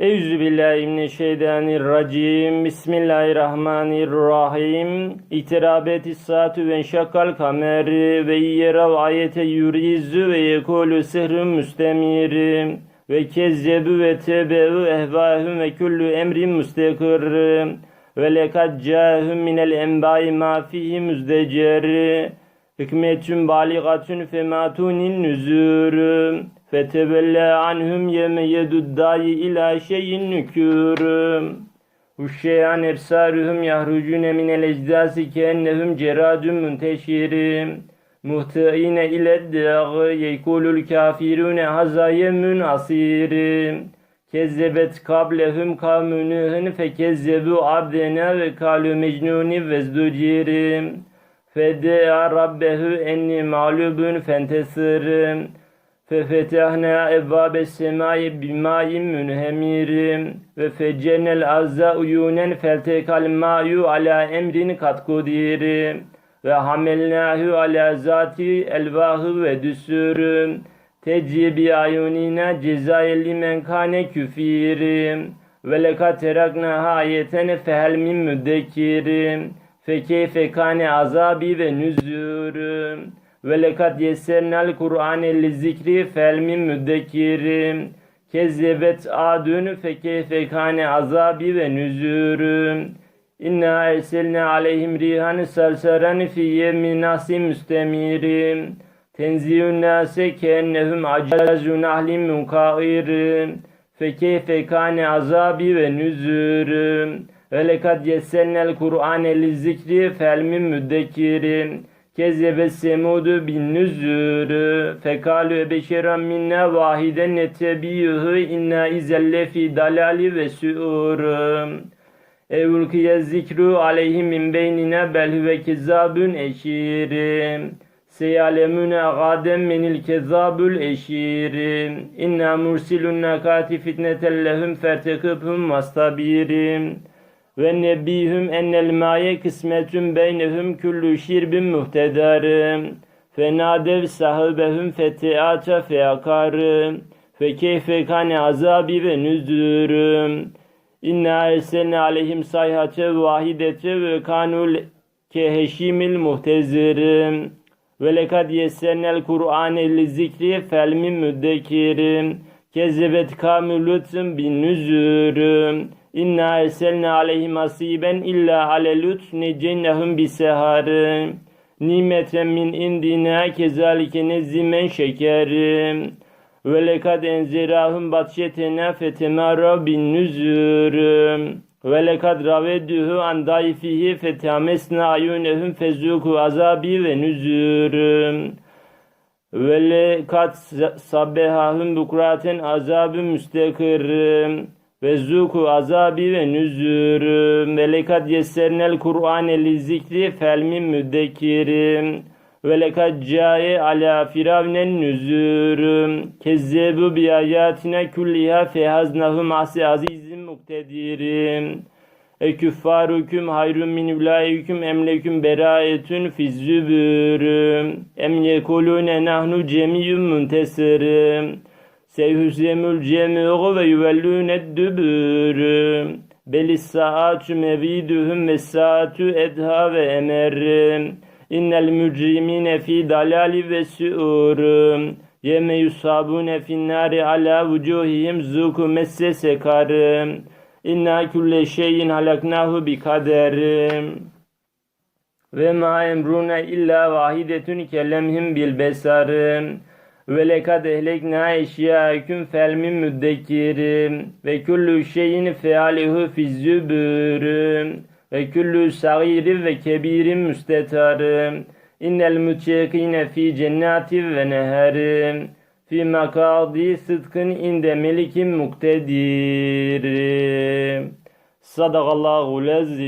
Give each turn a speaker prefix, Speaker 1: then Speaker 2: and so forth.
Speaker 1: Eûzü billahi mineşşeytanirracim. Bismillahirrahmanirrahim. İktirabetis saatu ve enşakkal kamer ve yerav ayete yurizu ve yekulu sihrun müstemir ve kezzebu ve tebeu ehvahum ve kullu emrin müstekir ve lekad cahum minel enbai ma fihi müzdecer hikmetün baligatün fematunin nüzürü fetevelle anhum yeme yeduddayi ila şeyin nükürü Huşşeyan efsaruhum yahrucune minel ecdasi keennehum ceradun münteşiri muhtiine ile dâgı yekulul kafirune hazayemün asiri kezzebet kablehum kavmünühün fekezzebu abdena ve kalu mecnuni vezduciri fedea rabbehu enni mağlubun fentesir fefetehna evvabe semai bimayin münhemirim. Ve feccenel azza uyunen feltekal ma'yu ala emrin katkudiri ve hamelnahu ala zati elvahı ve düsürüm. Tecri bi ayunina cezayel limen kane küfirim ve leka terakna ayeten fehel min müddekirim fekeyfe kane azabi ve lekad yessernel Kur'ane li zikri fel min müddekirim kezzebet adün fekeyfe kane azabi ve nüzürüm İnna erselne aleyhim rihan serseren fi yemin nasim müstemirim tenziyun nase keennehum acazun ahlim munkairim fekeyfe kane azabi ve nüzürüm ve lekad yessernel Kur'ane li zikri fel min müddekirim Kezzebe semudu bin nüzürü fekalu beşeran minna vahiden netebiyyuhu inna izelle fi dalali ve su'urum evulkiye zikru aleyhim min beynine bel huve kezzabun eşirim seyalemune gadem menil kezzabul eşirim inna mursilun nakati fitneten lehum fertekibhum mastabirim ve nebihum ennel maye kısmetun beynehum kullu şirbin muhtedarım. Fenadev sahibehum fetiata feakarım. Fe keyfe kane azabi ve nüzürüm. İnna erselne aleyhim sayhate vahidete ve kanul keheşimil muhtezirim. Ve lekad yessernel Kur'ane li zikri fel min müddekirim. Kezzebet kamülütüm bin nüzürüm. İnna erselne aleyhim asiben illa ale lut necennehum biseharim. Nimeten min indina kezalike nezzimen şekerim. Ve lekad enzerahum batşetena fetemara bin nüzürüm. Ve lekad ravedduhu an daifihi fetamesna ayunehum fezuku azabi ve nüzürüm. Ve lekad sabbehahum bukraten azabı müstekirrim ve zuku azabi ve nüzürüm ve lekad yessernel Kur'ane li zikri felmin müddekirim ve lekad caye ala firavnen nüzürüm kezzebu bi ayatine kulliha fehaznahum asi azizim muktedirim. E küffarukum hayrun min ulaiküm emleküm beraetün fizzübürüm em yekulune nahnu cemiyyum müntesirim Seyhüzemül cemi'u ve yüvellûned dübürü. Belis saatü meviduhum ve saatü edha ve emerrim. İnnel mücrimine fi dalali ve su'urum. Yeme yusabune finnari ala vucuhihim zuku messe sekarım. İnna külle şeyin halaknahu bi kaderim. Ve ma emruna illa vahidetun kelemhim bil besarım ve lekad ehlekna eşyâküm felmin müddekirim. Ve kullu şeyin fealihu fizzübürüm ve kullu sagirin ve kebirin müstetarım. İnnel mütçekine fi cennetin ve neherim fi makadi sıdkın inde melikin muktedir sadakallahu lezim